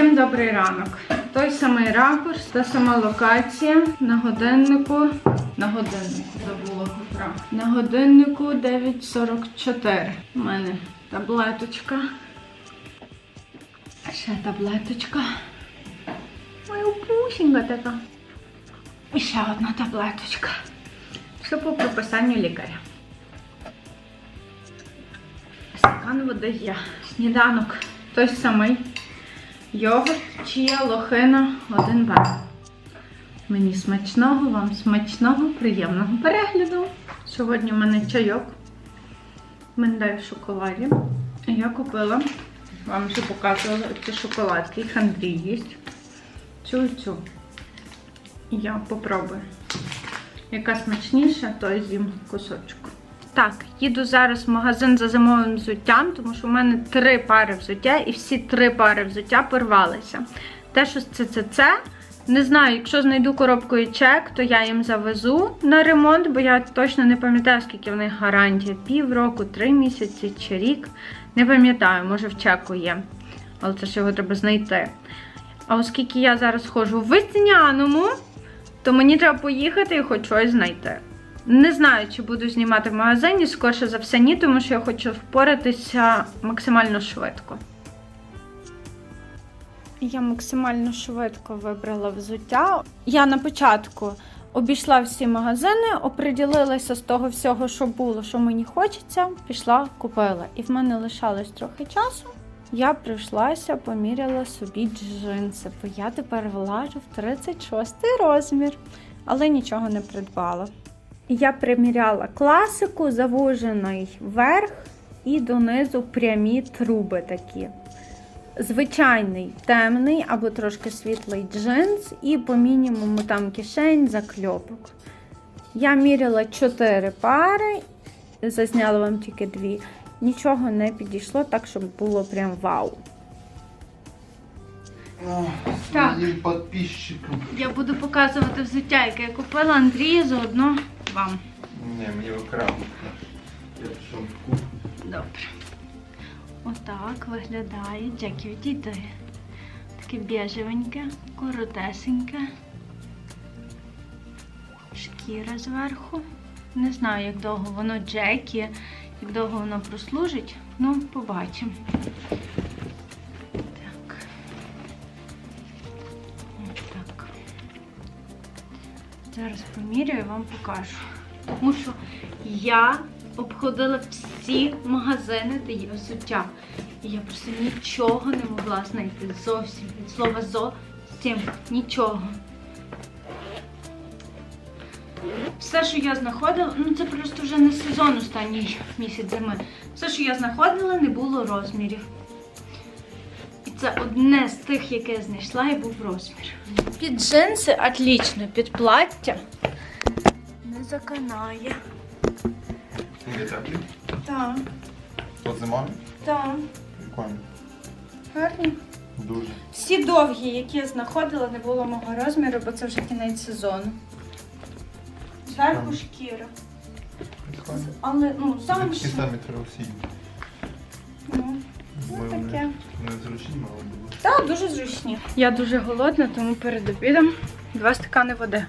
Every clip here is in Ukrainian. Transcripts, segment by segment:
Всім добрий ранок. Той самий ракурс, та сама локація на годиннику. На годиннику забула котра. На годиннику 9.44. У мене таблеточка. Ще таблеточка. Моя пусінька така. І ще одна таблеточка. Все по прописанню лікаря. Стакан води є. Сніданок той самий. Йогурт, чия, лохина, один б. Мені смачного, вам смачного, приємного перегляду. Сьогодні в мене чайок. Миндай в шоколаді. Я купила, вам вже показувала ці шоколадки. Їх Андрій їсть. Цю і цю. Я попробую. Яка смачніша, то з'їм кусочок. Так, їду зараз в магазин за зимовим взуттям, тому що в мене три пари взуття, і всі три пари взуття порвалися. Те, що це це це. Не знаю, якщо знайду коробкою чек, то я їм завезу на ремонт, бо я точно не пам'ятаю, скільки в них гарантія. Пів року, три місяці чи рік. Не пам'ятаю, може в чеку є. Але це ж його треба знайти. А оскільки я зараз ходжу в весняному, то мені треба поїхати і хоч щось знайти. Не знаю, чи буду знімати в магазині, скорше за все, ні, тому що я хочу впоратися максимально швидко. Я максимально швидко вибрала взуття. Я на початку обійшла всі магазини, оприділилася з того всього, що було, що мені хочеться, пішла, купила. І в мене лишалось трохи часу. Я прийшлася, поміряла собі джинси, бо я тепер влажу в 36 розмір, але нічого не придбала. Я приміряла класику, завужений верх і донизу прямі труби такі. Звичайний темний або трошки світлий джинс, і по мінімуму там кишень, закльопок. Я міряла 4 пари, зазняла вам тільки дві. Нічого не підійшло, так щоб було прям вау. Так. Я буду показувати взуття, яке я купила Андрію, заодно вам. Ні, мені окремо. Я пішов в кухню. Добре. Отак виглядає. Джекі, відійди. Таке біжевеньке, коротесеньке. Шкіра зверху. Не знаю, як довго воно Джекі, як довго воно прослужить. Ну, побачимо. Зараз поміряю і вам покажу. Тому що я обходила всі магазини, де є взуття. І я просто нічого не могла знайти. Зовсім від слова зовсім нічого. Все, що я знаходила, ну це просто вже не сезон останній місяць зими. Все, що я знаходила, не було розмірів. Це одне з тих, яке я знайшла, і був розмір. Під джинси отлично, під плаття не заканає. Тобі теплі? Так, То зима? так, Прикольно. гарні. Дуже. Всі довгі, які я знаходила, не було мого розміру, бо це вже кінець сезону. Шкіра. Прикольно. Але ну сам Такі самі треба всі. Ну, Ми вони таке. незручні, але. Так, дуже зручні. Я дуже голодна, тому перед обідом два стакани води.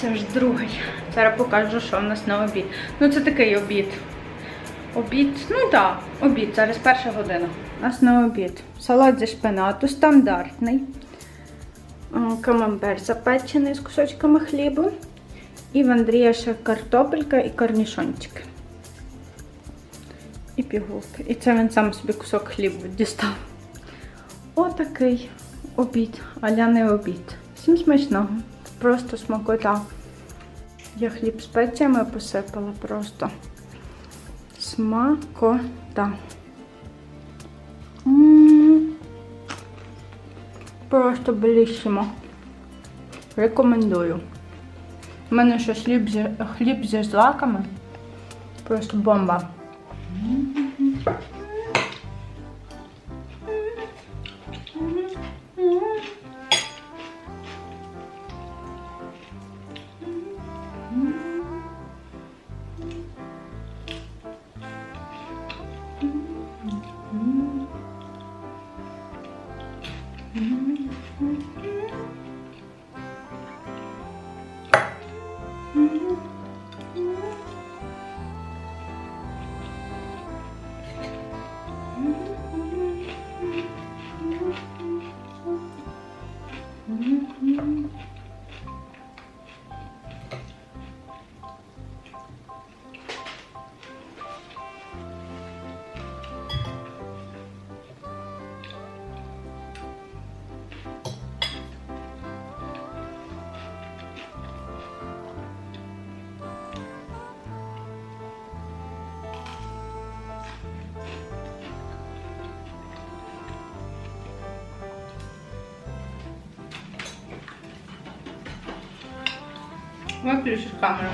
Це ж другий. Зараз покажу, що в нас на обід. Ну, це такий обід. Обід, ну так, обід. Зараз перша година. У нас на обід. Салат зі шпинату, стандартний. Камамбер запечений з кусочками хлібу. І в Андрія ще картопелька і корнішончики. І пігулки. І це він сам собі кусок хлібу дістав. Отакий обід, аля не обід. Всім смачного. Просто смакота. Я хліб спеціями посипала просто. Смакота. Просто беліссимо. Рекомендую. У мене ще хліб зі, хліб зі злаками. Просто бомба. Виключиш камеру.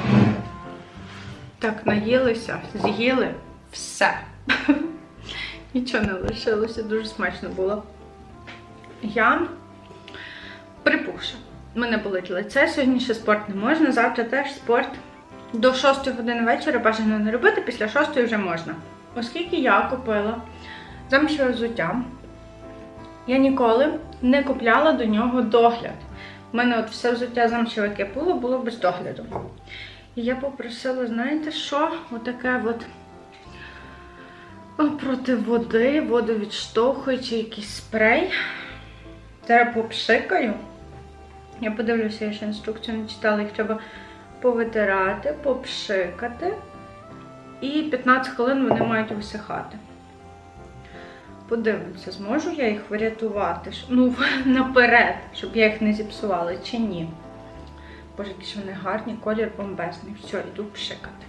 Так, наїлися, з'їли все. Нічого не лишилося, дуже смачно було. Я припухша. Мене болить лице, сьогодні ще спорт не можна, завтра теж спорт. До 6 години вечора бажано не робити, після 6 вже можна. Оскільки я купила замшеве взуття, я ніколи не купляла до нього догляд. У мене от все взуття замшеве, яке було, було без догляду. І я попросила, знаєте що? Отаке от о, проти води, водовідштовхуючий якийсь спрей. Зараз попшикаю. Я подивлюся, я ще інструкцію не читала, їх треба повитирати, попшикати. І 15 хвилин вони мають висихати. Подивимося, зможу я їх врятувати? Ну, наперед, щоб я їх не зіпсувала чи ні. Боже, які ж вони гарні, колір бомбезний. Все, йду пшикати.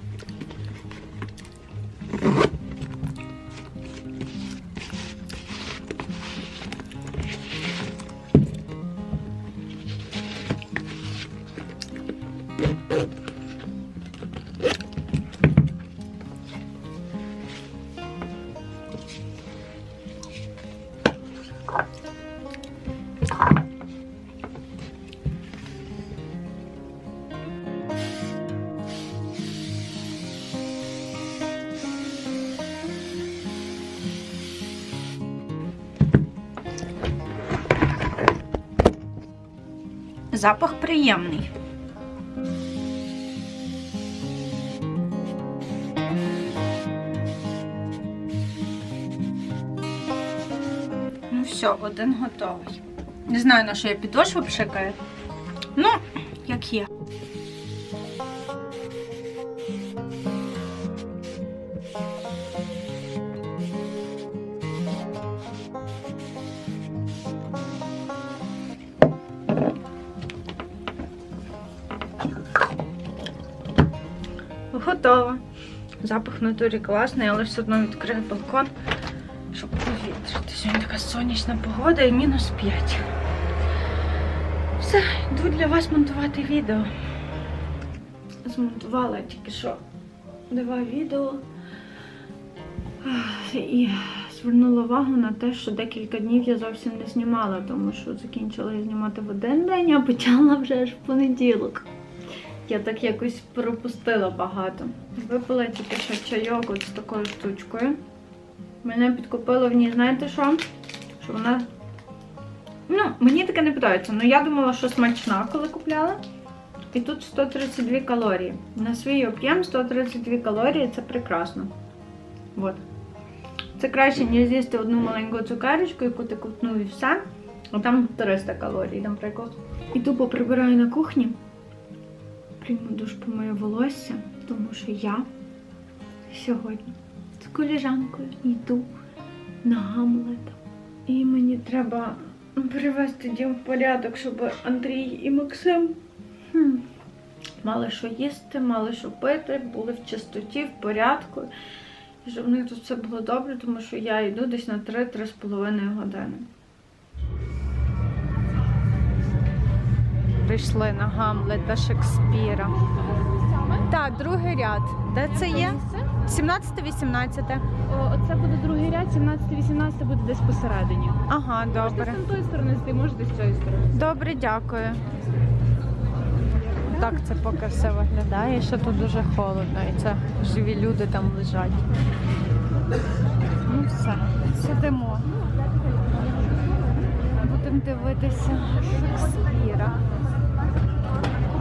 Запах приємний. Ну все, один готовий. Не знаю, на що я підошву пшикаю. Ну, як є. Готово. Запах в натурі класний, але все одно відкрию балкон, щоб повітряти. Сьогодні така сонячна погода і мінус 5. Все, йду для вас монтувати відео. Змонтувала тільки що два відео. І звернула увагу на те, що декілька днів я зовсім не знімала, тому що закінчила я знімати в один день, а почала вже аж в понеділок. Я так якось пропустила багато. Випила тільки що чайок от з такою штучкою. Мене підкупило в ній, знаєте що? Що вона. Ну, мені таке не подобається. Ну я думала, що смачна, коли купляла. І тут 132 калорії. На свій об'єм 132 калорії це прекрасно. От. Це краще, ніж з'їсти одну маленьку цукерочку, яку ти ковтнув і все. А там 300 калорій, наприклад. Іду поприбираю на кухні. Прийму душ помию волосся, тому що я сьогодні з коліжанкою йду на Гамлета. І мені треба привести дім в порядок, щоб Андрій і Максим хм, мали що їсти, мали що пити, були в чистоті, в порядку. І щоб в них тут все було добре, тому що я йду десь на 3-3,5 години. Прийшли на Гамлет до Шекспіра. Так, другий ряд. Де це є? 17-18. Оце буде другий ряд, 17-18 буде десь посередині. Ага, Можете добре. з тої сторони зайти, можете з цієї сторони. Добре, дякую. Так це поки все виглядає, що тут дуже холодно, і це живі люди там лежать. Ну все, сидимо. Будемо дивитися Шекспіра.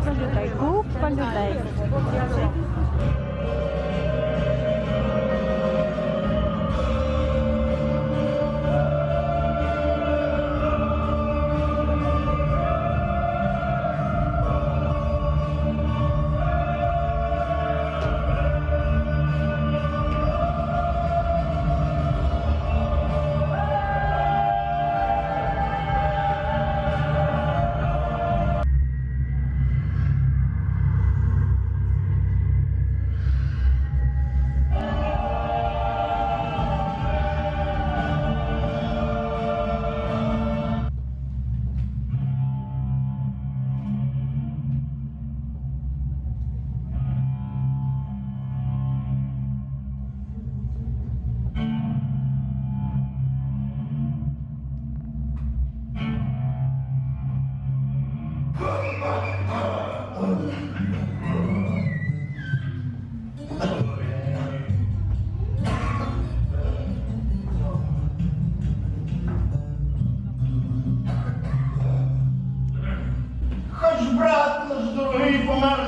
Pandutai. Cook Pandutai.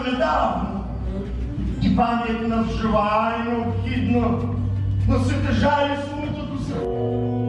Недавно, і пам'ять нам жива, необхідно носити жаль і смуток у серці.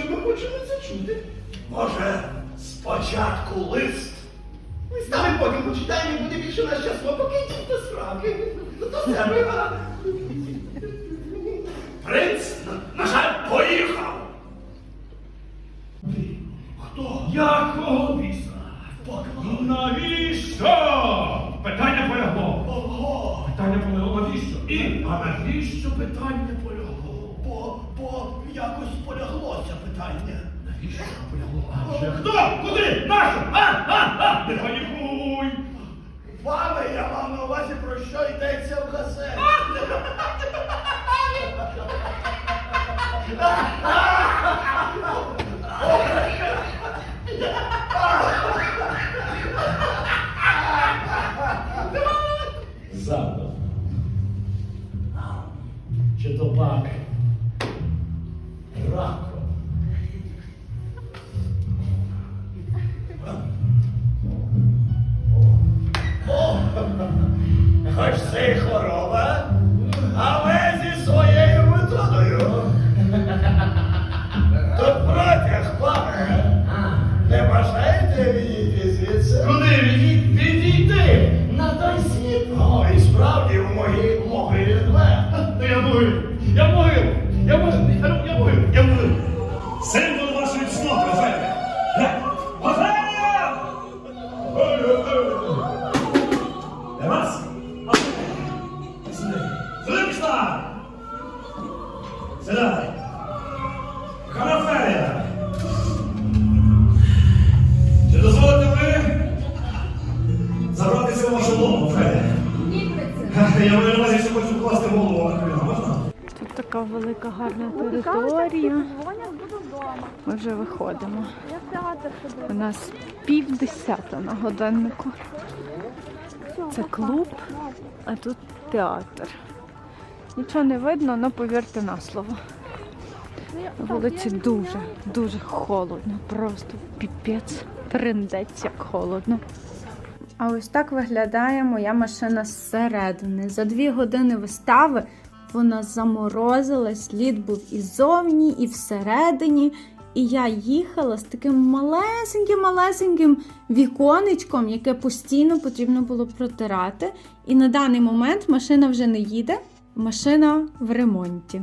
Каже, ми хочемо це чути. Може, спочатку лист? Листами потім почитаємо і буде більше на щасло, поки до сраки. Ну, До себе. а? Принц, на, на жаль, поїхав. Хто? Якого біса? Навіщо? Питання полягло. Ого. Питання полягло навіщо? І, а навіщо питання питання. Навіщо полягло? Хто? Куди? Нащо? А, а, а! Не панікуй! Пане, я мав на увазі, про що йдеться в газеті. Задом. Чи то пак раком? Маю на увазі, що хочу вкласти голову на коліна, можна? Тут така велика гарна територія. Ми вже виходимо. У нас пів десята на годиннику. Це клуб, а тут театр. Нічого не видно, але повірте на слово. На вулиці дуже, дуже холодно. Просто піпець, триндець, як холодно. А ось так виглядає моя машина зсередини. За дві години вистави вона заморозилась, лід був і зовні, і всередині. І я їхала з таким малесеньким-малесеньким віконечком, яке постійно потрібно було протирати. І на даний момент машина вже не їде, машина в ремонті.